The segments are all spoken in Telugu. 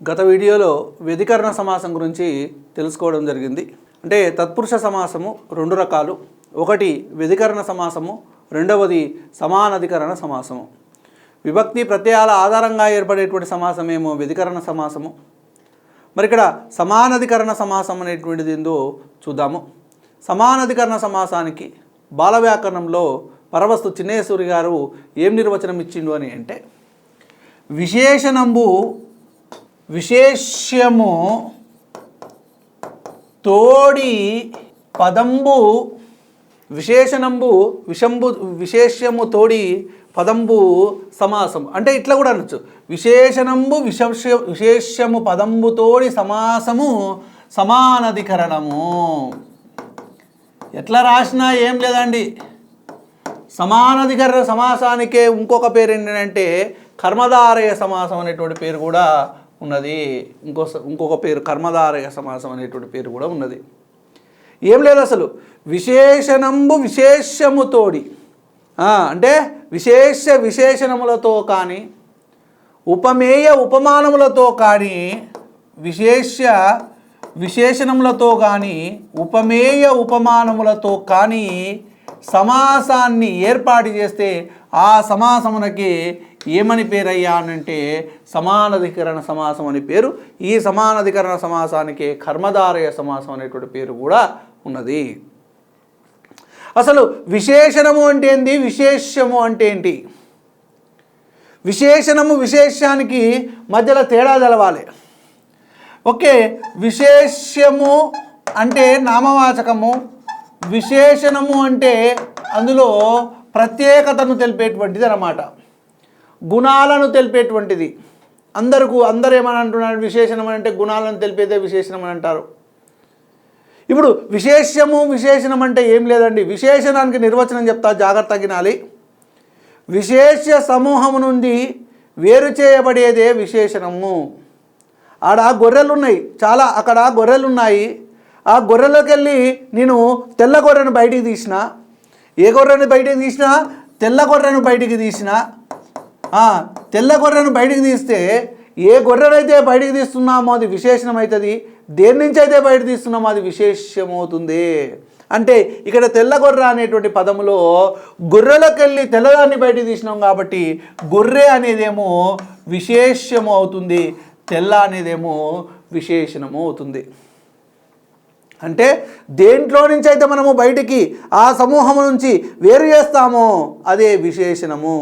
గత వీడియోలో వ్యధికరణ సమాసం గురించి తెలుసుకోవడం జరిగింది. అంటే తత్పురుష సమాసము రెండు రకాలు. ఒకటి వ్యధికరణ సమాసము రెండవది సమానధికరణ సమాసము. విభక్తి ప్రత్యయాల ఆధారంగా ఏర్పడేటువంటి సమాసమేమో వ్యధికరణ సమాసము. మరి ఇక్కడ సమానధికరణ సమాసం అనేటువంటిది ఏందో చూద్దాము. సమానధికరణ సమాసానికి బాల వ్యాకరణంలో పరవస్తు చిన్నేశ్వరి గారు ఏం నిర్వచనం ఇచ్చిండు అని అంటే విశేషణంబు విశేష్యము తోడి పదంబు విశేషణంబు విషంబు విశేష్యము తోడి పదంబు సమాసం. అంటే ఇట్లా కూడా అనొచ్చు. విశేషణంబు విశేష విశేష్యము పదంబు తోడి సమాసము సమానధికరణము. ఎట్లా రాసినా ఏం లేదండి. సమానధికరణ సమాసానికే ఇంకొక పేరు ఏంటంటే కర్మధారయ సమాసం అనేటువంటి పేరు కూడా ఉన్నది. ఇంకో ఇంకొక పేరు కర్మధారయ సమాసం అనేటువంటి పేరు కూడా ఉన్నది. ఏం లేదు అసలు. విశేషణంబు విశేషముతోడి. అంటే విశేష విశేషణములతో కానీ ఉపమేయ ఉపమానములతో కానీ విశేష విశేషణములతో కానీ ఉపమేయ ఉపమానములతో కానీ సమాసాన్ని ఏర్పాటు చేస్తే ఆ సమాసమునకి ఏమని పేరయ్యా అనంటే సమానధికరణ సమాసం అని పేరు. ఈ సమానధికరణ సమాసానికి కర్మధారయ సమాసం అనేటువంటి పేరు కూడా ఉన్నది. అసలు విశేషణము అంటే ఏంటి విశేషము అంటే ఏంటి? విశేషణము విశేషానికి మధ్యలో తేడా తెలవాలి. ఓకే విశేష్యము అంటే నామవాచకము విశేషణము అంటే అందులో ప్రత్యేకతను తెలిపేటువంటిది అన్నమాట. గుణాలను తెలిపేటువంటిది. అందరికీ అందరు ఏమని అంటున్నారు విశేషణం అని అంటే గుణాలను తెలిపేదే విశేషణం అని అంటారు. ఇప్పుడు విశేషము విశేషణం అంటే ఏం లేదండి. విశేషణానికి నిర్వచనం చెప్తా జాగ్రత్త తగినాలి విశేష సమూహము నుండి వేరు చేయబడేదే విశేషణము. ఆడ గొర్రెలు ఉన్నాయి చాలా అక్కడ గొర్రెలు ఉన్నాయి ఆ గొర్రెలోకి వెళ్ళి నేను తెల్ల గొర్రెను బయటికి తీసిన ఏ గొర్రెను బయటికి తీసినా తెల్ల గొర్రెను బయటికి తీసిన తెల్ల గొర్రెను బయటికి తీస్తే ఏ గొర్రెనైతే బయటికి తీస్తున్నామో అది విశేషణం అవుతుంది దేని నుంచి అయితే బయట తీస్తున్నామో అది విశేషమవుతుంది. అంటే ఇక్కడ తెల్ల గొర్రె అనేటువంటి పదములో గొర్రెలకు వెళ్ళి తెల్లదాన్ని బయటికి తీసినాం కాబట్టి గొర్రె అనేదేమో విశేషము అవుతుంది తెల్ల అనేదేమో విశేషణము అవుతుంది అంటే దేంట్లో నుంచి అయితే మనము బయటికి ఆ సమూహం నుంచి వేరు చేస్తామో అదే విశేషణము.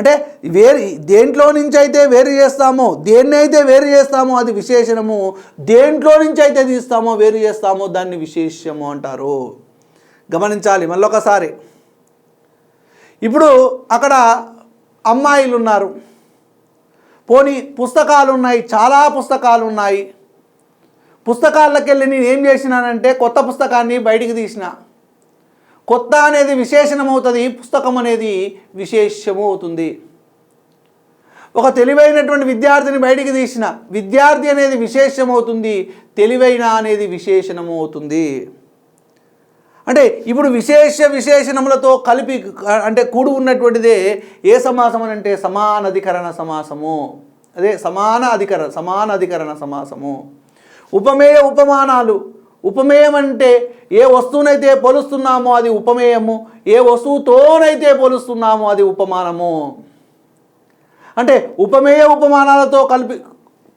అంటే వేరు దేంట్లో నుంచి అయితే వేరు చేస్తామో దేన్ని అయితే వేరు చేస్తామో అది విశేషణము దేంట్లో నుంచి అయితే తీస్తామో వేరు చేస్తామో దాన్ని విశేషము అంటారు. గమనించాలి మళ్ళొకసారి. ఇప్పుడు అక్కడ అమ్మాయిలు ఉన్నారు పోనీ పుస్తకాలు ఉన్నాయి చాలా పుస్తకాలు ఉన్నాయి పుస్తకాలకెళ్ళి వెళ్ళి నేను ఏం చేసినానంటే కొత్త పుస్తకాన్ని బయటికి తీసిన. కొత్త అనేది విశేషణం అవుతుంది పుస్తకం అనేది విశేషము అవుతుంది ఒక తెలివైనటువంటి విద్యార్థిని బయటికి తీసిన విద్యార్థి అనేది విశేషమవుతుంది తెలివైన అనేది విశేషణము అవుతుంది అంటే ఇప్పుడు విశేష విశేషణములతో కలిపి అంటే కూడి ఉన్నటువంటిదే ఏ సమాసం అని అంటే సమానధికరణ సమాసము. అదే సమాన అధికరణ సమాన అధికరణ సమాసము. ఉపమేయ ఉపమానాలు ఉపమేయం అంటే ఏ వస్తువునైతే పోలుస్తున్నామో అది ఉపమేయము ఏ వస్తువుతోనైతే పోలుస్తున్నామో అది ఉపమానము. అంటే ఉపమేయ ఉపమానాలతో కలిపి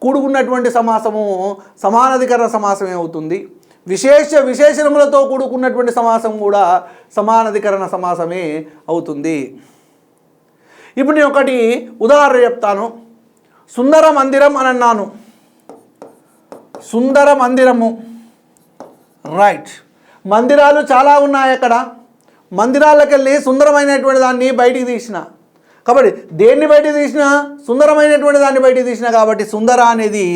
కూడుకున్నటువంటి సమాసము సమానాధికరణ సమాసమే అవుతుంది. విశేష విశేషణములతో కూడుకున్నటువంటి సమాసం కూడా సమానాధికరణ సమాసమే అవుతుంది. ఇప్పుడు నేను ఒకటి ఉదాహరణ చెప్తాను. సుందర మందిరం అని అన్నాను. సుందర మందిరము. రైట్ మందిరాలు చాలా ఉన్నాయి అక్కడ. మందిరాలకు వెళ్ళి సుందరమైనటువంటి దాన్ని బయటికి తీసిన. కాబట్టి దేన్ని బయటికి తీసినా? సుందరమైనటువంటి దాన్ని బయటికి తీసిన కాబట్టి సుందర అనేది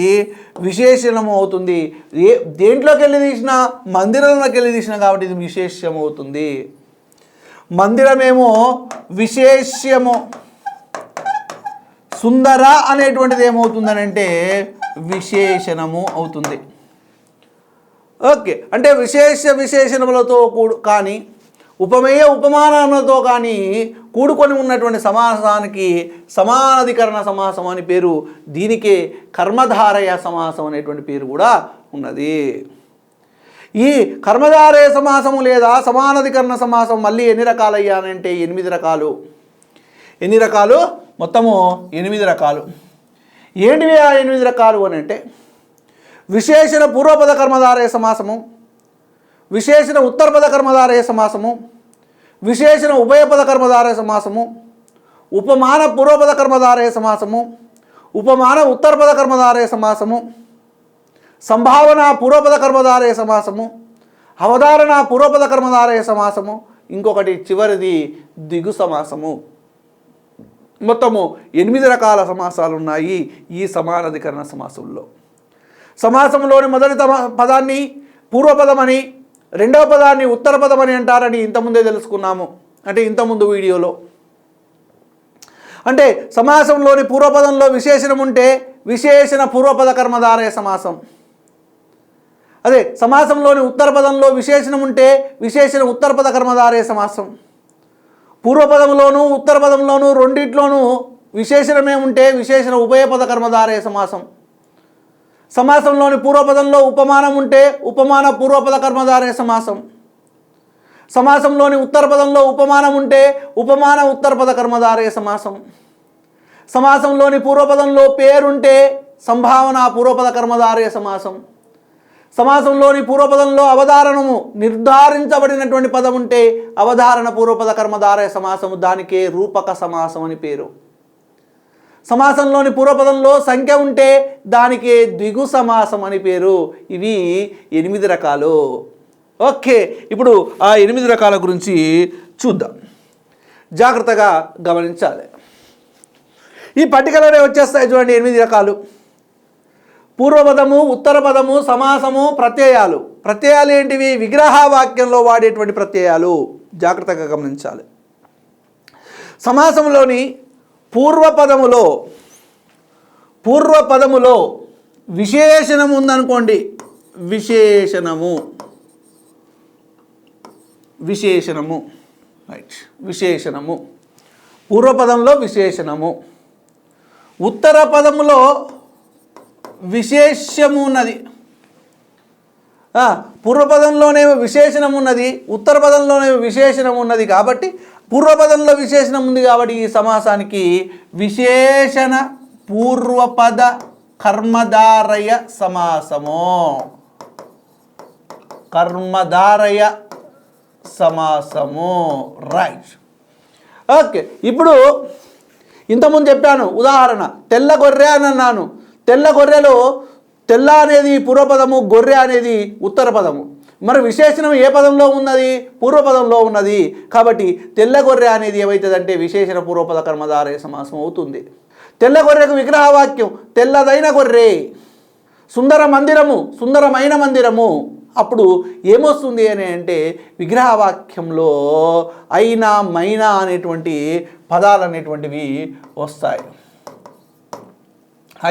విశేషణము అవుతుంది ఏ దేంట్లోకి వెళ్ళి తీసినా? మందిరంలోకి వెళ్ళి తీసిన కాబట్టి ఇది విశేషం అవుతుంది మందిరమేమో విశేష్యము సుందర అనేటువంటిది ఏమవుతుందనంటే విశేషణము అవుతుంది. ఓకే. అంటే విశేష విశేషణములతో కూడు కానీ ఉపమేయ ఉపమానాలతో కానీ కూడుకొని ఉన్నటువంటి సమాసానికి సమానాధికరణ సమాసం అని పేరు దీనికే కర్మధారయ సమాసం అనేటువంటి పేరు కూడా ఉన్నది. ఈ కర్మధారయ సమాసము లేదా సమానాధికరణ సమాసం మళ్ళీ ఎన్ని రకాలయ్యానంటే ఎనిమిది రకాలు. ఎన్ని రకాలు? మొత్తము ఎనిమిది రకాలు. ఏంటివి ఆ ఎనిమిది రకాలు అని అంటే విశేషణ పూర్వపద కర్మధారయ సమాసము విశేషణ ఉత్తరపద కర్మధారయ సమాసము విశేషణ ఉభయపద కర్మధారయ సమాసము ఉపమాన పూర్వపద కర్మధారయ సమాసము ఉపమాన ఉత్తరపద కర్మధారయ సమాసము సంభావన పూర్వపద కర్మధారయ సమాసము అవధారణ పూర్వపద కర్మధారయ సమాసము ఇంకొకటి చివరిది దిగు సమాసము మొత్తము ఎనిమిది రకాల సమాసాలు ఉన్నాయి ఈ సమానాధికరణ సమాసంలో సమాసంలోని మొదటి తమ- పదాన్ని పూర్వపదమని రెండవ పదాన్ని ఉత్తర పదమని అంటారని ఇంతకుముందే తెలుసుకున్నాము. అంటే ఇంతకుముందు వీడియోలో. అంటే సమాసంలోని పూర్వపదంలో విశేషణం ఉంటే విశేషణ పూర్వపద కర్మధారయ సమాసం. అదే సమాసంలోని ఉత్తర పదంలో విశేషణం ఉంటే విశేషణ ఉత్తర పద కర్మధారయ సమాసం. పూర్వపదంలోను ఉత్తర పదంలోను రెండిట్లోనూ విశేషణమే ఉంటే విశేషణ ఉభయపద కర్మధారయ సమాసం. సమాసంలోని పూర్వపదంలో ఉపమానం ఉంటే ఉపమాన పూర్వపద కర్మధారయ సమాసం. సమాసంలోని ఉత్తరపదంలో ఉపమానం ఉంటే ఉపమాన ఉత్తరపద కర్మధారయ సమాసం. సమాసంలోని పూర్వపదంలో పేరుంటే సంభావన పూర్వపద కర్మధారయ సమాసం. సమాసంలోని పూర్వపదంలో అవధారణము నిర్ధారించబడినటువంటి పదం ఉంటే అవధారణ పూర్వపద కర్మధారయ సమాసము దానికే రూపక సమాసం అని పేరు. సమాసంలోని పూర్వపదంలో సంఖ్య ఉంటే దానికి ద్విగు సమాసం అని పేరు. ఇవి ఎనిమిది రకాలు. ఓకే ఇప్పుడు ఆ ఎనిమిది రకాల గురించి చూద్దాం. జాగ్రత్తగా గమనించాలి. ఈ పట్టికలోనే వచ్చేస్తాయి చూడండి ఎనిమిది రకాలు. పూర్వపదము ఉత్తర పదము సమాసము ప్రత్యయాలు. ప్రత్యయాలు ఏంటివి? విగ్రహ వాక్యంలో వాడేటువంటి ప్రత్యయాలు. జాగ్రత్తగా గమనించాలి. సమాసంలోని పూర్వపదములో పూర్వపదములో విశేషణము ఉందనుకోండి విశేషణము. విశేషణము. రైట్ విశేషణము. పూర్వపదంలో విశేషణము. ఉత్తర పదములో విశేషము ఉన్నది పూర్వపదంలోనేమో విశేషణం ఉన్నది ఉత్తర పదంలోనే విశేషణం ఉన్నది కాబట్టి పూర్వపదంలో విశేషణం ఉంది కాబట్టి ఈ సమాసానికి విశేషణ పూర్వపద కర్మధారయ సమాసము. కర్మధారయ సమాసము. రైట్ ఓకే ఇప్పుడు ఇంతకుముందు చెప్పాను ఉదాహరణ తెల్ల గొర్రె అని అన్నాను. తెల్ల గొర్రెలో తెల్ల అనేది పూర్వపదము గొర్రె అనేది ఉత్తర పదము. మరి విశేషణం ఏ పదంలో ఉన్నది? పూర్వపదంలో ఉన్నది. కాబట్టి తెల్ల గొర్రె అనేది ఏమవుతుందంటే విశేషణ పూర్వపద కర్మధారయ సమాసం అవుతుంది. తెల్ల గొర్రెకు విగ్రహవాక్యం తెల్లదైన గొర్రె సుందర మందిరము సుందరమైన మందిరము. అప్పుడు ఏమొస్తుంది అని అంటే విగ్రహవాక్యంలో అయినా మైనా అనేటువంటి పదాలు అనేటువంటివి వస్తాయి.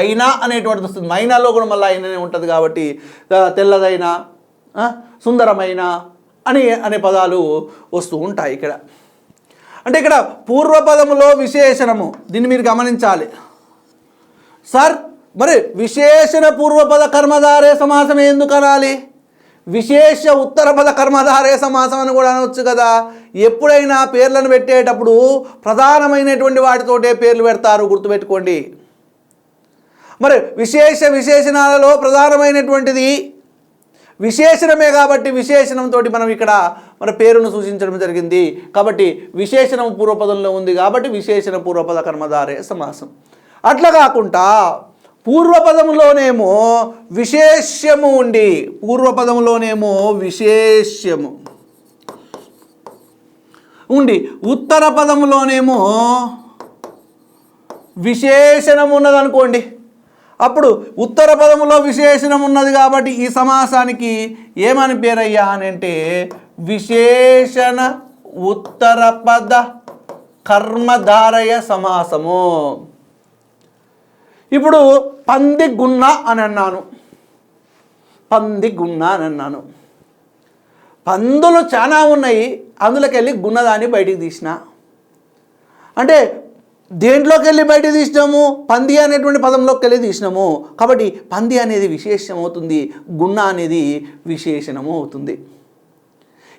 అయినా అనేటువంటిది వస్తుంది. మైనాలో కూడా మళ్ళీ అయిననే ఉంటుంది కాబట్టి తెల్లదైన సుందరమైన అని అనే పదాలు వస్తూ ఉంటాయి ఇక్కడ. అంటే ఇక్కడ పూర్వపదములో విశేషణము దీన్ని మీరు గమనించాలి. సార్ మరి విశేషణ పూర్వపద కర్మధారే సమాసం ఎందుకు అనాలి? విశేష ఉత్తరపద కర్మధారే సమాసం అని కూడా అనవచ్చు కదా. ఎప్పుడైనా పేర్లను పెట్టేటప్పుడు ప్రధానమైనటువంటి వాటితోటే పేర్లు పెడతారు గుర్తుపెట్టుకోండి. మరి విశేష విశేషణాలలో ప్రధానమైనటువంటిది విశేషణమే కాబట్టి విశేషణంతో మనం ఇక్కడ మన పేరును సూచించడం జరిగింది. కాబట్టి విశేషణం పూర్వపదంలో ఉంది కాబట్టి విశేషణ పూర్వపద కర్మధారే సమాసం. అట్లా కాకుండా పూర్వపదంలోనేమో విశేష్యము ఉండి పూర్వపదంలోనేమో విశేష్యము ఉండి ఉత్తర పదంలోనేమో విశేషణం ఉన్నదనుకోండి. అప్పుడు ఉత్తర పదములో విశేషణం ఉన్నది కాబట్టి ఈ సమాసానికి ఏమని పేరయ్యా అని అంటే విశేషణ ఉత్తర పద కర్మధారయ సమాసము. ఇప్పుడు పంది గున్న అని అన్నాను. పంది గున్న అని అన్నాను. పందులు చాలా ఉన్నాయి అందులోకి వెళ్ళి గున్నదాన్ని బయటికి తీసిన. అంటే దేంట్లోకి వెళ్ళి బయట తీసినాము? పంది అనేటువంటి పదంలోకి వెళ్ళి తీసినాము. కాబట్టి పంది అనేది విశేషం అవుతుంది అనేది విశేషణము అవుతుంది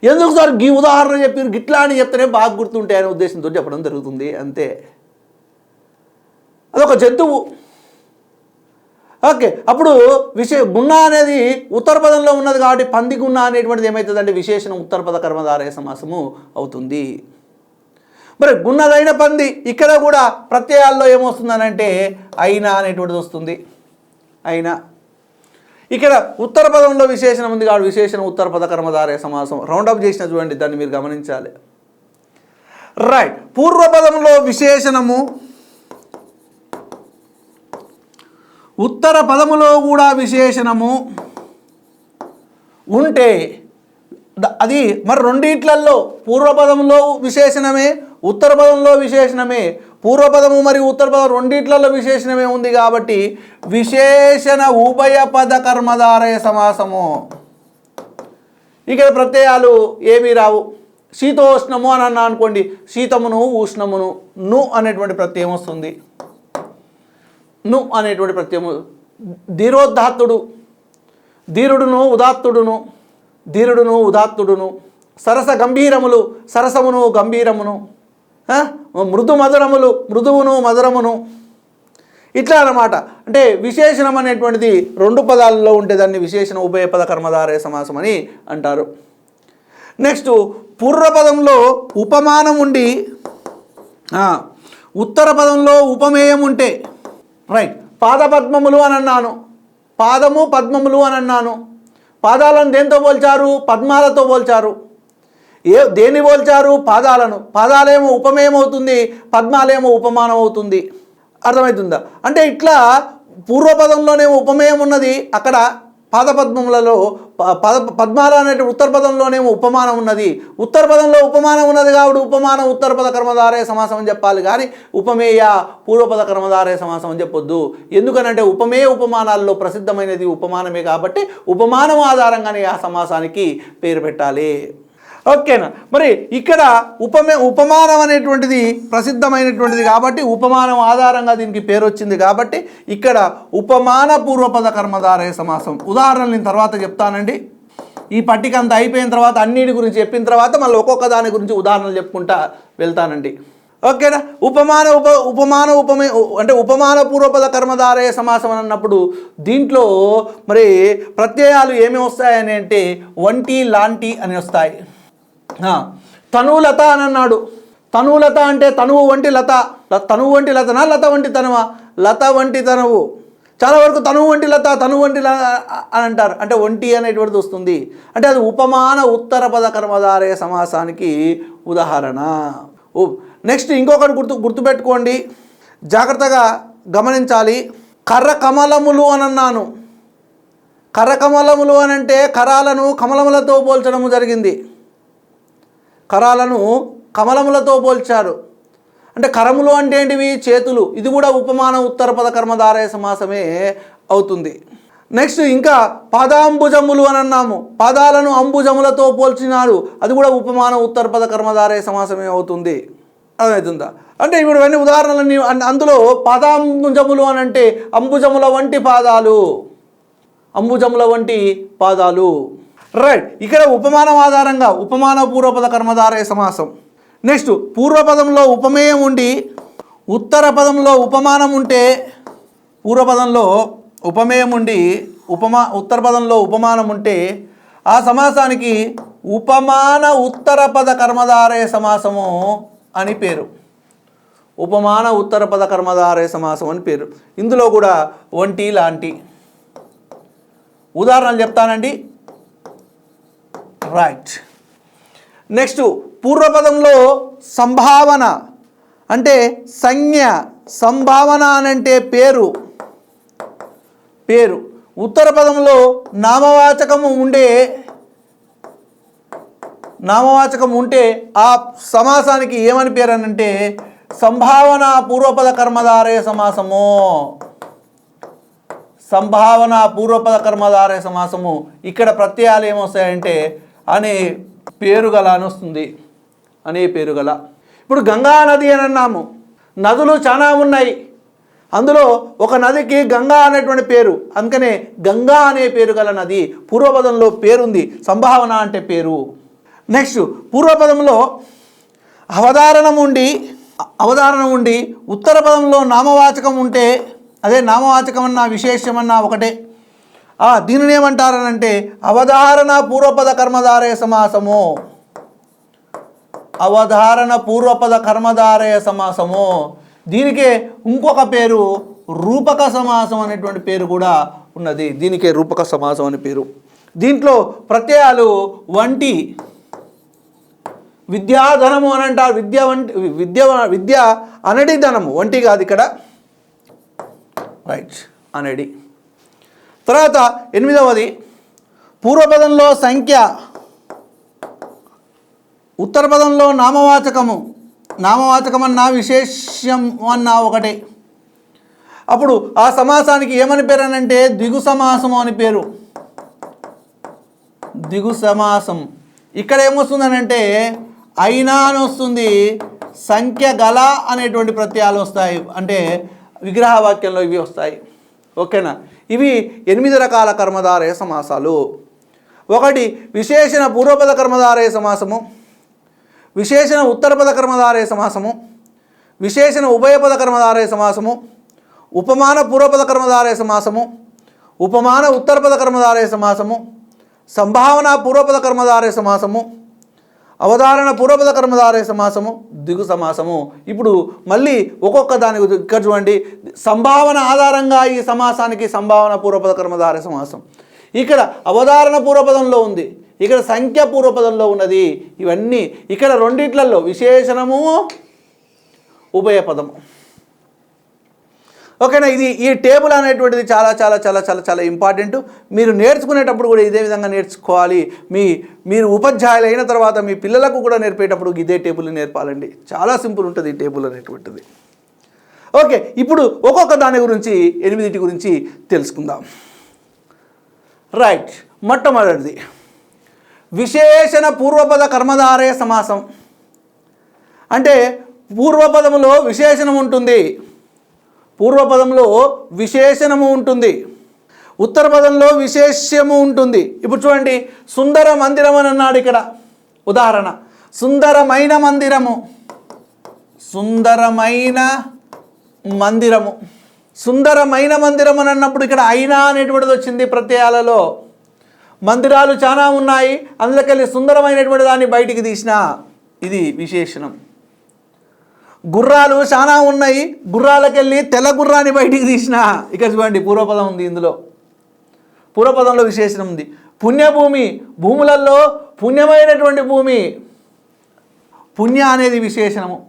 ఎందుకు సార్ గీ ఉదాహరణ చెప్పారు? గిట్లా అని చెప్తేనే బాగా గుర్తుంటాయి అనే ఉద్దేశంతో చెప్పడం జరుగుతుంది. అంతే. అదొక జంతువు. ఓకే అప్పుడు విశే గుణ అనేది ఉత్తర పదంలో ఉన్నది కాబట్టి పంది గుణ అనేటువంటిది ఏమవుతుందంటే విశేషణం ఉత్తర పద కర్మధారయ సమాసము అవుతుంది. మరి గున్నదైన పంది ఇక్కడ కూడా ప్రత్యయాల్లో ఏమొస్తుందనంటే అయినా అనేటువంటిది వస్తుంది. అయినా. ఇక్కడ ఉత్తర పదంలో విశేషణం ఉంది కాబట్టి విశేషణం ఉత్తర పద కర్మధారయ సమాసం. రౌండప్ చేసిన చూడండి దాన్ని మీరు గమనించాలి. రైట్. పూర్వపదంలో విశేషణము ఉత్తర పదములో కూడా విశేషణము ఉంటే అది మరి రెండిట్లలో పూర్వపదంలో విశేషణమే ఉత్తర పదంలో విశేషణమే పూర్వపదము మరియు ఉత్తర పదం రెండిట్లలో విశేషణమే ఉంది కాబట్టి విశేషణ ఉభయ పద కర్మధారయ సమాసము. ఇక్కడ ప్రత్యయాలు ఏమీ రావు. శీతోష్ణము అని అన్నా అనుకోండి శీతమును ఉష్ణమును ను అనేటువంటి ప్రత్యయం వస్తుంది. ను అనేటువంటి ప్రత్యయము ధీరోద్ధాత్తుడు ధీరుడును ఉదాత్తుడును ధీరుడును ఉదాత్తుడును సరస గంభీరములు సరసమును గంభీరమును మృదు మధురములు మృదువును మధురమును. ఇట్లా అన్నమాట. అంటే విశేషణం అనేటువంటిది రెండు పదాలలో ఉంటే దాన్ని విశేషణ ఉభయపద కర్మధారయ సమాసం అని అంటారు. నెక్స్ట్ పూర్వపదంలో ఉపమానం ఉండి ఉత్తర పదంలో ఉపమేయం ఉంటే రైట్ పాదపద్మములు అని అన్నాను. పాదము పద్మములు అని అన్నాను. పాదాలను దేంతో పోల్చారు? పద్మాలతో పోల్చారు. ఏ దేన్ని పోల్చారు? పాదాలను. పాదాలేమో ఉపమేయం అవుతుంది పద్మాలేమో ఉపమానం అవుతుంది అర్థమవుతుందా? అంటే ఇట్లా పూర్వపదంలోనేమో ఉపమేయం ఉన్నది అక్కడ పాదపద్మములలో ప- పద పద్మాల అనే ఉత్తర పదంలోనేమో ఉపమానం ఉన్నది ఉత్తర పదంలో ఉపమానం ఉన్నది కాబట్టి ఉపమానం ఉత్తర పద కర్మధారే సమాసం అని చెప్పాలి. కానీ ఉపమేయ పూర్వపద కర్మధారే సమాసం అని చెప్పొద్దు. ఎందుకనంటే ఉపమేయ ఉపమానాల్లో ప్రసిద్ధమైనది ఉపమానమే కాబట్టి ఉపమానం ఆధారంగానే ఆ సమాసానికి పేరు పెట్టాలి. ఓకేనా? మరి ఇక్కడ ఉపమే ఉపమానం అనేటువంటిది ప్రసిద్ధమైనటువంటిది కాబట్టి ఉపమానం ఆధారంగా దీనికి పేరు వచ్చింది కాబట్టి ఇక్కడ ఉపమాన పూర్వపద కర్మధారయ సమాసం. ఉదాహరణలు నేను తర్వాత చెప్తానండి. ఈ పట్టిక అంత అయిపోయిన తర్వాత అన్నిటి గురించి చెప్పిన తర్వాత మళ్ళీ ఒక్కొక్క దాని గురించి ఉదాహరణలు చెప్పుకుంటా వెళ్తానండి. ఓకేనా? ఉపమాన ఉప ఉపమాన ఉపమే అంటే ఉపమాన పూర్వపద కర్మధారయ సమాసం అన్నప్పుడు దీంట్లో మరి ప్రత్యయాలు ఏమి వస్తాయని అంటే వంటి లాంటి అని వస్తాయి. తను లత అని అన్నాడు. తనులత అంటే తనువు వంటి లత. ల- తనువు వంటి లతనా లత వంటి తనువా? లత వంటి తనువు. చాలా వరకు తనువు వంటి లత తనువు వంటి లత అని అంటారు. అంటే ఒంటి అనేటువంటిది వస్తుంది. అంటే అది ఉపమాన ఉత్తర పద కర్మధారయ సమాసానికి ఉదాహరణ. ఓ నెక్స్ట్ ఇంకొకటి గుర్తు గుర్తుపెట్టుకోండి. జాగ్రత్తగా గమనించాలి. కర్ర కమలములు అని అన్నాను. కర్ర కమలములు అని అంటే కరాలను కమలములతో పోల్చడము జరిగింది. కరాలను కమలములతో పోల్చారు. అంటే కరములు అంటే ఏంటివి? చేతులు. ఇది కూడా ఉపమాన ఉత్తర పద కర్మధారయ సమాసమే అవుతుంది. నెక్స్ట్ ఇంకా పాదాంబుజములు అని అన్నాము. పాదాలను అంబుజములతో పోల్చినారు. అది కూడా ఉపమాన ఉత్తర పద కర్మధారయ సమాసమే అవుతుంది. అర్థమవుతుందా? అంటే ఇప్పుడు అన్ని ఉదాహరణలన్నీ అందులో పాదాంబుజములు అని అంటే అంబుజముల వంటి పాదాలు. అంబుజముల వంటి పాదాలు. రైట్ ఇక్కడ ఉపమానం ఆధారంగా ఉపమాన పూర్వపద కర్మధారయ సమాసం. నెక్స్ట్ పూర్వపదంలో ఉపమేయం ఉండి ఉత్తర పదంలో ఉపమానం ఉంటే పూర్వపదంలో ఉపమేయం ఉండి ఉపమా ఉత్తర పదంలో ఉపమానం ఉంటే ఆ సమాసానికి ఉపమాన ఉత్తర పద కర్మధారయ సమాసము అని పేరు. ఉపమాన ఉత్తర పద కర్మధారయ సమాసం అని పేరు. ఇందులో కూడా ఒంటి లాంటి. ఉదాహరణలు చెప్తానండి. రైట్ నెక్స్ట్ పూర్వపదంలో సంభావన అంటే సంజ్ఞ సంభావన అని అంటే పేరు. పేరు. ఉత్తర పదంలో నామవాచకము ఉండే నామవాచకం ఉంటే ఆ సమాసానికి ఏమని పేరు అని అంటే సంభావన పూర్వపద కర్మధారయ సమాసము. సంభావన పూర్వపద కర్మధారయ సమాసము. ఇక్కడ ప్రత్యయాలు ఏమొస్తాయంటే అనే పేరు గల అని వస్తుంది. అనే పేరు గల ఇప్పుడు గంగా నది అని అన్నాము. నదులు చాలా ఉన్నాయి. అందులో ఒక నదికి గంగా అనేటువంటి పేరు. అందుకనే గంగా అనే పేరు గల నది పూర్వపదంలో పేరుంది. సంభావన అంటే పేరు. నెక్స్ట్ పూర్వపదంలో అవధారణం ఉండి అవధారణం ఉండి ఉత్తర పదంలో నామవాచకం ఉంటే అదే నామవాచకం అన్న విశేషమన్నా ఒకటే. దీనిని ఏమంటారనంటే అవధారణ పూర్వపద కర్మధారయ సమాసము. అవధారణ పూర్వపద కర్మధారయ సమాసము. దీనికే ఇంకొక పేరు రూపక సమాసం అనేటువంటి పేరు కూడా ఉన్నది. దీనికే రూపక సమాసం అనే పేరు. దీంట్లో ప్రత్యయాలు వంటి విద్యాధనము అని అంటారు. విద్య వంటి విద్య విద్య అనడి ధనము. వంటి కాదు ఇక్కడ. రైట్. అనడి. తర్వాత ఎనిమిదవది పూర్వపదంలో సంఖ్య ఉత్తర పదంలో నామవాచకము. నామవాచకం అన్నా విశేషం అన్నా ఒకటే. అప్పుడు ఆ సమాసానికి ఏమని పేరు అని అంటే దిగు సమాసము అని పేరు. దిగు సమాసం ఇక్కడ ఏమొస్తుందని అంటే అయినా అని వస్తుంది సంఖ్య గల అనేటువంటి ప్రత్యయాలు వస్తాయి. అంటే విగ్రహ వాక్యంలో ఇవి వస్తాయి. ఓకేనా? ఇవి ఎనిమిది రకాల కర్మధారయ సమాసాలు ఒకటి విశేషణ పూర్వపద కర్మధారయ సమాసము విశేషణ ఉత్తరపద కర్మధారయ సమాసము విశేషణ ఉభయపద కర్మధారయ సమాసము ఉపమాన పూర్వపద కర్మధారయ సమాసము ఉపమాన ఉత్తరపద కర్మధారయ సమాసము సంభావన పూర్వపద కర్మధారయ సమాసము అవధారణ పూర్వపద కర్మధారయ సమాసము దిగు సమాసము. ఇప్పుడు మళ్ళీ ఒక్కొక్క దాని ఇక్కడ చూడండి. సంభావన ఆధారంగా ఈ సమాసానికి సంభావన పూర్వపద కర్మధారయ సమాసం. ఇక్కడ అవధారణ పూర్వపదంలో ఉంది. ఇక్కడ సంఖ్య పూర్వపదంలో ఉన్నది. ఇవన్నీ ఇక్కడ రెండిట్లలో విశేషణము ఉభయపదము. ఓకేనా ఇది ఈ టేబుల్ అనేటువంటిది చాలా చాలా చాలా చాలా చాలా ఇంపార్టెంట్. మీరు నేర్చుకునేటప్పుడు కూడా ఇదే విధంగా నేర్చుకోవాలి. మీ మీరు ఉపాధ్యాయులు అయిన తర్వాత మీ పిల్లలకు కూడా నేర్పేటప్పుడు ఇదే టేబుల్ నేర్పాలండి. చాలా సింపుల్ ఉంటుంది ఈ టేబుల్ అనేటువంటిది. ఓకే ఇప్పుడు ఒక్కొక్క దాని గురించి ఎనిమిదిటి గురించి తెలుసుకుందాం. రైట్ మొట్టమొదటిది. విశేషణ పూర్వపద కర్మధారయ సమాసం. అంటే పూర్వపదములో విశేషణం ఉంటుంది. పూర్వపదంలో విశేషణము ఉంటుంది. ఉత్తర పదంలో విశేష్యము ఉంటుంది. ఇప్పుడు చూడండి సుందర మందిరం అని అన్నాడు ఇక్కడ. ఉదాహరణ సుందరమైన మందిరము. సుందరమైన మందిరము. సుందరమైన మందిరం అని అన్నప్పుడు ఇక్కడ అయినా అనేటువంటిది వచ్చింది ప్రత్యయాలలో. మందిరాలు చాలా ఉన్నాయి. అందులోకెళ్ళి సుందరమైనటువంటి దాన్ని బయటికి తీసిన ఇది విశేషణం. గుర్రాలు చాలా ఉన్నాయి. గుర్రాలకెళ్ళి తెల్ల గుర్రాన్ని బయటికి తీసిన. ఇక చూడండి పూర్వపదం ఉంది ఇందులో. పూర్వపదంలో విశేషణం ఉంది. పుణ్యభూమి భూములలో పుణ్యమైనటువంటి భూమి. పుణ్య అనేది విశేషణము.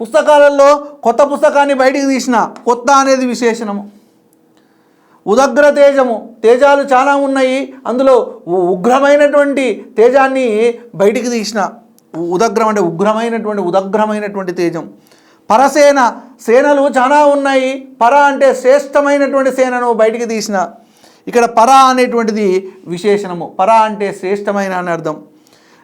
పుస్తకాలలో కొత్త పుస్తకాన్ని బయటికి తీసిన. కొత్త అనేది విశేషణము. ఉదగ్ర తేజము. తేజాలు చాలా ఉన్నాయి. అందులో ఉగ్రమైనటువంటి తేజాన్ని బయటికి తీసిన. ఉదగ్రం అంటే ఉగ్రమైనటువంటి ఉదగ్రమైనటువంటి తేజం. పరసేన సేనలు చాలా ఉన్నాయి. పర అంటే శ్రేష్టమైనటువంటి సేనను బయటికి తీసిన. ఇక్కడ పర అనేటువంటిది విశేషణము. పర అంటే శ్రేష్టమైన అని అర్థం.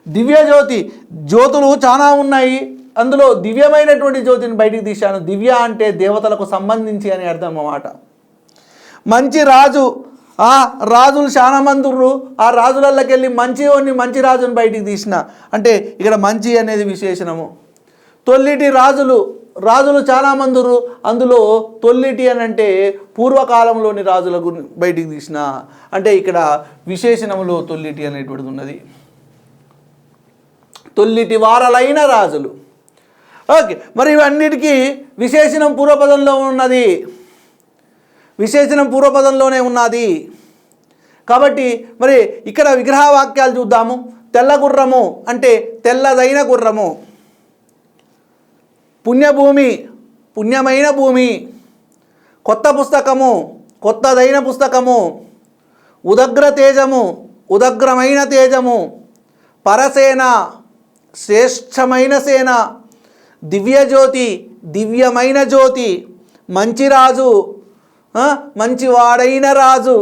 దివ్యజ్యోతి జ్యోతులు చాలా ఉన్నాయి. అందులో దివ్యమైనటువంటి జ్యోతిని బయటికి తీశాను. దివ్య అంటే దేవతలకు సంబంధించి అని అర్థం అన్నమాట. మంచి రాజు ఆ రాజులు చాలా మంది ఉర్రు. ఆ రాజులకి వెళ్ళి మంచివాడిని మంచి రాజుని బయటికి తీసిన. అంటే ఇక్కడ మంచి అనేది విశేషణము. తొల్లిటి రాజులు రాజులు చాలా మంది ఉర్రు. అందులో తొల్లిటి అని అంటే పూర్వకాలంలోని రాజుల గురి బయటికి తీసిన. అంటే ఇక్కడ విశేషణములో తొల్లిటి అనేటువంటిది ఉన్నది. తొల్లిటి వారలైన రాజులు. ఓకే మరి ఇవన్నిటికీ విశేషణం పూర్వపదంలో ఉన్నది. విశేషణం పూర్వపదంలోనే ఉన్నది. కాబట్టి మరి ఇక్కడ విగ్రహ వాక్యాలు చూద్దాము. తెల్ల గుర్రము అంటే తెల్లదైన గుర్రము. పుణ్యభూమి పుణ్యమైన భూమి. కొత్త పుస్తకము కొత్తదైన పుస్తకము. ఉదగ్ర తేజము ఉదగ్రమైన తేజము. పరసేన శ్రేష్టమైన సేన. దివ్యజ్యోతి దివ్యమైన జ్యోతి. మంచి రాజు మంచివాడైన రాజు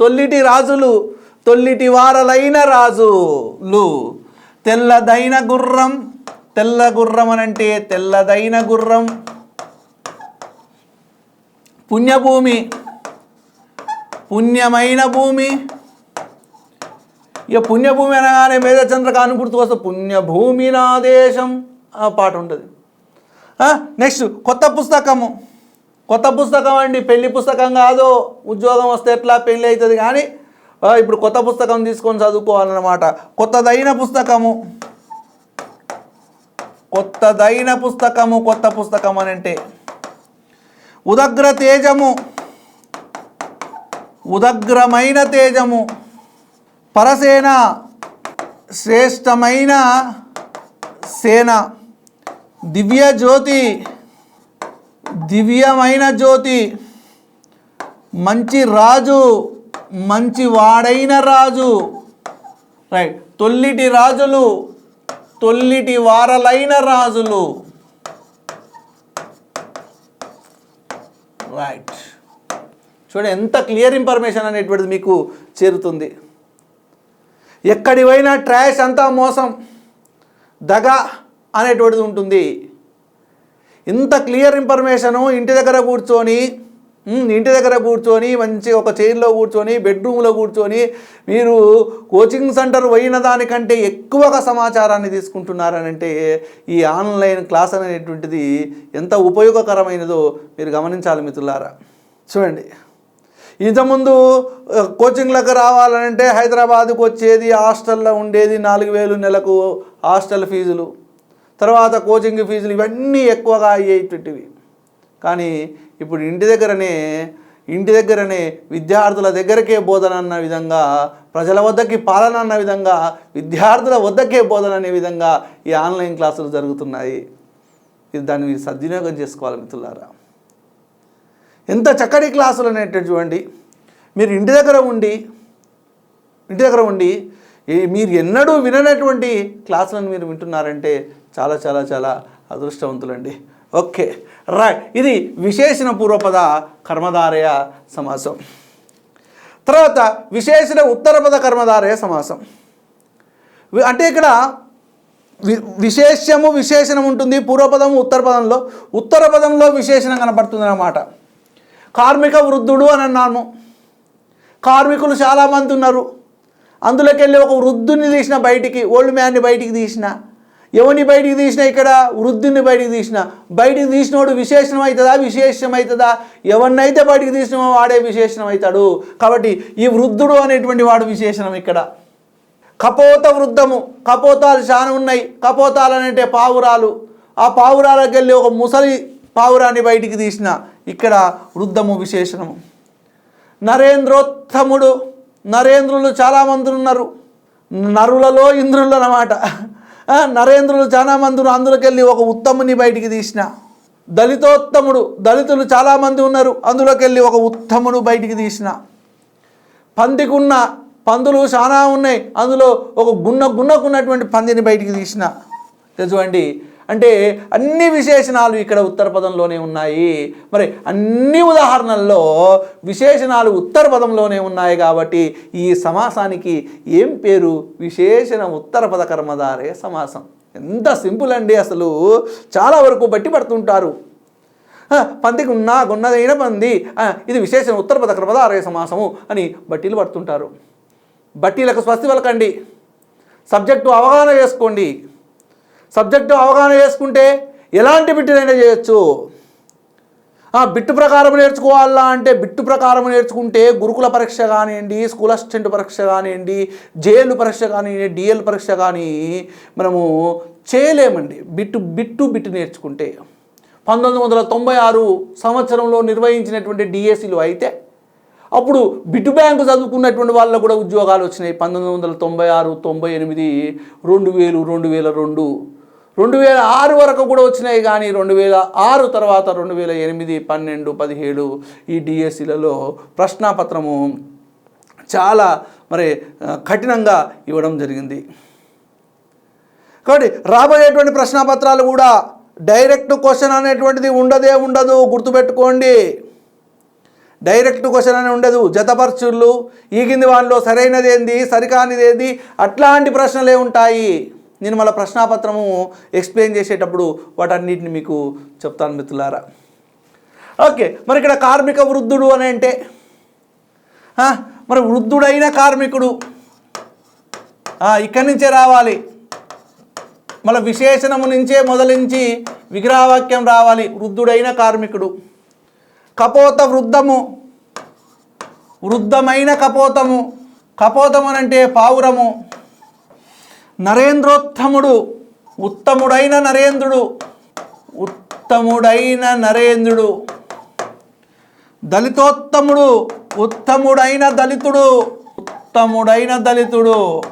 తొల్లిటి రాజులు తొల్లిటి వారలైన రాజులు. తెల్లదైన గుర్రం తెల్ల గుర్రం అని అంటే తెల్లదైన గుర్రం. పుణ్యభూమి పుణ్యమైన భూమి. ఇక పుణ్యభూమి అనగానే మేధచంద్రకాన్ని గుర్తుకొస్తే పుణ్యభూమి నా దేశం ఆ పాట ఉంటుంది. నెక్స్ట్ కొత్త పుస్తకము. కొత్త పుస్తకం అండి పెళ్ళి పుస్తకం కాదు. ఉద్యోగం వస్తే ఎట్లా పెళ్ళి అవుతుంది? కానీ ఇప్పుడు కొత్త పుస్తకం తీసుకొని చదువుకోవాలన్నమాట. కొత్తదైన పుస్తకము. కొత్తదైన పుస్తకము కొత్త పుస్తకం అని అంటే ఉదగ్ర తేజము. ఉదగ్రమైన తేజము. పరసేన. శ్రేష్టమైన సేన. దివ్య జ్యోతి. దివ్యమైన జ్యోతి మంచి రాజు మంచి వాడైన రాజు. రైట్ తొల్లిటి రాజులు తొల్లిటి వారలైన రాజులు. రైట్ చూడండి ఎంత క్లియర్ ఇన్ఫర్మేషన్ అనేటువంటిది మీకు చేరుతుంది. ఎక్కడి పోయినా ట్రాష్ అంతా మోసం దగ అనేటువంటిది ఉంటుంది. ఇంత క్లియర్ ఇన్ఫర్మేషను ఇంటి దగ్గర కూర్చొని ఇంటి దగ్గర కూర్చొని మంచి ఒక చైర్లో కూర్చొని బెడ్రూమ్లో కూర్చొని మీరు కోచింగ్ సెంటర్ పోయిన దానికంటే ఎక్కువగా సమాచారాన్ని తీసుకుంటున్నారని అంటే ఈ ఆన్లైన్ క్లాస్ అనేటువంటిది ఎంత ఉపయోగకరమైనదో మీరు గమనించాలి మిత్రులారా. చూడండి. ఇంతకుముందు కోచింగ్లకు రావాలంటే హైదరాబాద్కు వచ్చేది హాస్టల్లో ఉండేది నాలుగు వేలు నెలకు హాస్టల్ ఫీజులు. తర్వాత కోచింగ్ ఫీజులు ఇవన్నీ ఎక్కువగా అయ్యేటువంటివి కానీ ఇప్పుడు ఇంటి దగ్గరనే ఇంటి దగ్గరనే విద్యార్థుల దగ్గరకే బోధన అన్న విధంగా ప్రజల వద్దకి పాలన అన్న విధంగా విద్యార్థుల వద్దకే బోధన అనే విధంగా ఈ ఆన్లైన్ క్లాసులు జరుగుతున్నాయి. ఇది దాన్ని మీరు సద్వినియోగం చేసుకోవాలి మిత్రులారా. ఎంత చక్కటి క్లాసులు అనేటట్టు చూడండి. మీరు ఇంటి దగ్గర ఉండి ఇంటి దగ్గర ఉండి మీరు ఎన్నడూ విననటువంటి క్లాసులను మీరు వింటున్నారంటే చాలా చాలా చాలా అదృష్టవంతులండి. Okay right. ఇది విశేషణ పూర్వపద కర్మధారయ సమాసం. తర్వాత విశేషణ ఉత్తరపద కర్మధారయ సమాసం. అంటే ఇక్కడ వి విశేషణం ఉంటుంది. పూర్వపదము ఉత్తర పదంలో ఉత్తర పదంలో విశేషణం కనపడుతుంది అన్నమాట కార్మిక వృద్ధుడు అని అన్నాను కార్మికులు చాలామంది ఉన్నారు. అందులోకి వెళ్ళి ఒక వృద్ధుని తీసిన బయటికి ఓల్డ్ మ్యాన్ని బయటికి తీసిన. ఎవరిని బయటికి తీసిన ఇక్కడ? వృద్ధుని బయటికి తీసిన. బయటికి తీసినోడు విశేషణం అవుతుందా విశేషం అవుతుందా ఎవరినైతే బయటికి తీసినామో వాడే విశేషణం అవుతాడు కాబట్టి ఈ వృద్ధుడు అనేటువంటి వాడు విశేషణం ఇక్కడ. కపోత వృద్ధము. కపోతాలు చాలా ఉన్నాయి. కపోతాలు అంటే పావురాలు. ఆ పావురాలకు వెళ్ళి ఒక ముసలి పావురాన్ని బయటికి తీసిన. ఇక్కడ వృద్ధము విశేషణము. నరేంద్రోత్తముడు. నరేంద్రులు చాలామంది ఉన్నారు. నరులలో ఇంద్రులు అన్నమాట. నరేంద్రులు చాలామంది ఉన్నారు. అందులోకి వెళ్ళి ఒక ఉత్తముని బయటికి తీసిన. దళితోత్తముడు దళితులు చాలామంది ఉన్నారు. అందులోకి వెళ్ళి ఒక ఉత్తముడు బయటికి తీసిన. పందికున్న పందులు చాలా ఉన్నాయి. అందులో ఒక గున్న గున్నకున్నటువంటి పందిని బయటికి తీసిన. చూడండి అంటే అన్ని విశేషణాలు ఇక్కడ ఉత్తర పదంలోనే ఉన్నాయి. మరి అన్ని ఉదాహరణల్లో విశేషణాలు ఉత్తర పదంలోనే ఉన్నాయి కాబట్టి ఈ సమాసానికి ఏం పేరు? విశేషణ ఉత్తర పద కర్మధారే సమాసం. ఎంత సింపుల్ అండి అసలు. చాలా వరకు బట్టి పడుతుంటారు. పందికి ఉన్నా గున్నదైన పంది. ఇది విశేషణ ఉత్తర పద కర్మధారయ సమాసము అని బట్టీలు పడుతుంటారు. బట్టీలకు స్వస్తి పలకండి. సబ్జెక్టు అవగాహన చేసుకోండి సబ్జెక్టు అవగాహన చేసుకుంటే ఎలాంటి బిట్టునైనా చేయొచ్చు. బిట్టు ప్రకారం నేర్చుకోవాలా అంటే బిట్టు ప్రకారం నేర్చుకుంటే గురుకుల పరీక్ష కానివ్వండి స్కూల్ అసిస్టెంట్ పరీక్ష కానివ్వండి జేఎల్ పరీక్ష కానివ్వండి డిఎల్ పరీక్ష కానీ మనము చేయలేమండి. బిట్టు బిట్టు బిట్టు నేర్చుకుంటే. పంతొమ్మిది వందల తొంభై ఆరు సంవత్సరంలో నిర్వహించినటువంటి డిఎస్సీలు అయితే అప్పుడు బిట్టు బ్యాంకు చదువుకున్నటువంటి వాళ్ళకు కూడా ఉద్యోగాలు వచ్చినాయి. పంతొమ్మిది వందల తొంభై ఆరు తొంభై ఎనిమిది రెండు వేలు రెండు వేల రెండు. రెండు వేల ఆరు వరకు కూడా వచ్చినాయి కానీ రెండు వేల ఆరు తర్వాత రెండు వేల ఎనిమిది పన్నెండు పదిహేడు ఈ డిఎస్సిలలో ప్రశ్నాపత్రము చాలా మరి కఠినంగా ఇవ్వడం జరిగింది. కాబట్టి రాబోయేటువంటి ప్రశ్నపత్రాలు కూడా డైరెక్ట్ క్వశ్చన్ అనేటువంటిది ఉండదే ఉండదు గుర్తుపెట్టుకోండి. డైరెక్ట్ క్వశ్చన్ అని ఉండదు జతపరచుళ్ళు ఈ కింది వాటిలో సరైనది ఏంది సరికానిది ఏంది అట్లాంటి ప్రశ్నలే ఉంటాయి. నేను మళ్ళీ ప్రశ్నాపత్రము ఎక్స్ప్లెయిన్ చేసేటప్పుడు వాటన్నిటిని మీకు చెప్తాను మిత్రులారా. ఓకే మరి ఇక్కడ కార్మిక వృద్ధుడు అని అంటే మరి వృద్ధుడైన కార్మికుడు ఇక్కడి నుంచే రావాలి. మళ్ళీ విశేషణము నుంచే మొదలించి విగ్రహవాక్యం రావాలి. వృద్ధుడైన కార్మికుడు. కపోత వృద్ధము. వృద్ధమైన కపోతము. కపోతం అని అంటే పావురము. నరేంద్రోత్తముడు ఉత్తముడైన నరేంద్రుడు ఉత్తముడైన నరేంద్రుడు దళితోత్తముడు ఉత్తముడైన దళితుడు ఉత్తముడైన దళితుడు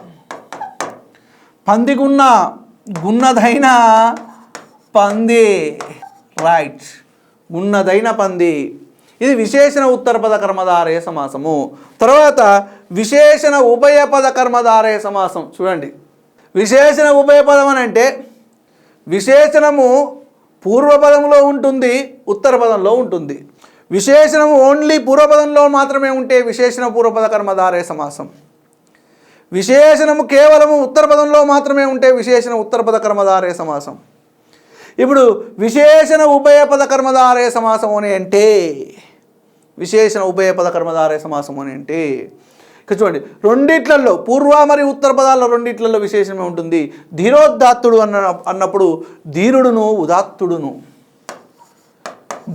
పందిగున్న గున్నదైన పంది. రైట్ గున్నదైన పంది. ఇది విశేషణ ఉత్తర పద కర్మధారయ సమాసము. తర్వాత విశేషణ ఉభయ పద కర్మధారయ సమాసం. చూడండి. విశేషణ ఉభయపదం అని అంటే విశేషణము పూర్వపదంలో ఉంటుంది ఉత్తర పదంలో ఉంటుంది. విశేషణము ఓన్లీ పూర్వపదంలో మాత్రమే ఉంటే విశేషణ పూర్వపద కర్మధారే సమాసం. విశేషణము కేవలము ఉత్తర పదంలో మాత్రమే ఉంటే విశేషణ ఉత్తర పద సమాసం. ఇప్పుడు విశేషణ ఉభయపద కర్మధారే సమాసం అని అంటే విశేషణ ఉభయపద కర్మధారే సమాసం అని అంటే ఇక్కడ చూడండి రెండిట్లలో పూర్వ మరియు ఉత్తర పదాల్లో రెండిట్లలో విశేషమే ఉంటుంది. ధీరోదాత్తుడు అన్న అన్నప్పుడు ధీరుడును ఉదాత్తుడును.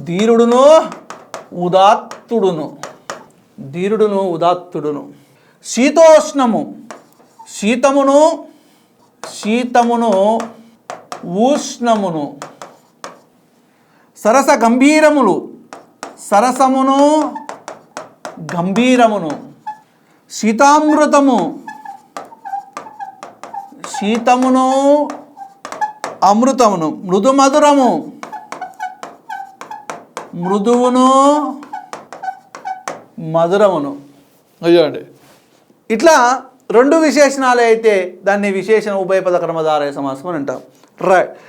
ధీరుడును ఉదాత్తుడును. ధీరుడును ఉదాత్తుడును. శీతోష్ణము శీతమును శీతమును ఉష్ణమును. సరస గంభీరములు సరసమును గంభీరమును. శీతామృతము శీతమును అమృతమును మృదు మధురము మృదువును మధురమును. అయ్యండి. ఇట్లా రెండు విశేషణాలు అయితే దాన్ని విశేషణ ఉభయపద క్రమధారయ సమాసం అని అంటాం. రైట్.